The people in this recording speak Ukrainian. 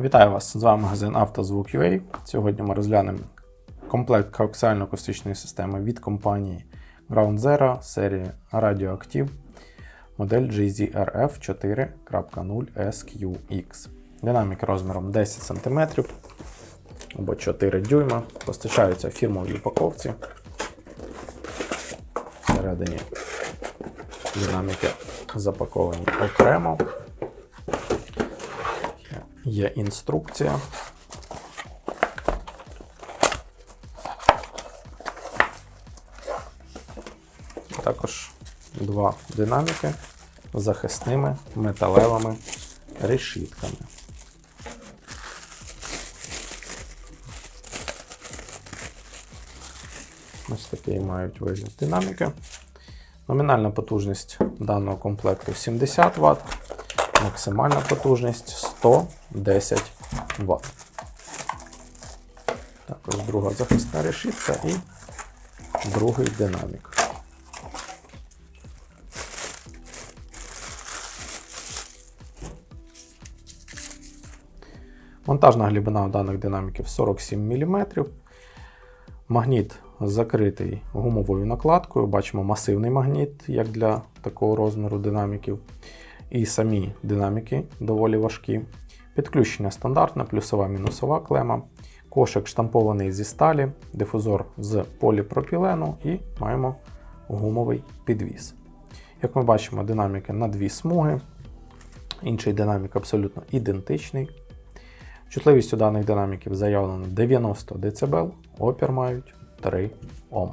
Вітаю вас! З вами магазин «Автозвук.UA». Сьогодні ми розглянемо комплект коаксіально-акустичної системи від компанії Ground Zero серії Radioactive модель GZRF 4.0 SQX. Динаміки розміром 10 см або 4 дюйма. Постачаються в фірмовій упаковці. Всередині динаміки запаковані окремо. Є інструкція. Також два динаміки з захисними металевими решітками. Ось такий мають вигляд динаміки. Номінальна потужність даного комплекту 70 Вт, максимальна потужність 110 Вт. Також друга захисна решітка і другий динамік. Монтажна глибина даних динаміків 47 мм. Магніт закритий гумовою накладкою. Бачимо масивний магніт, як для такого розміру динаміків. І самі динаміки доволі важкі. Підключення стандартне, плюсова мінусова клема. Кошик штампований зі сталі, дифузор з поліпропілену і маємо гумовий підвіс. Як ми бачимо, динаміки на дві смуги. Інший динамік абсолютно ідентичний. Чутливість у даних динаміків заявлено 90 дБ, опір мають 3 Ом.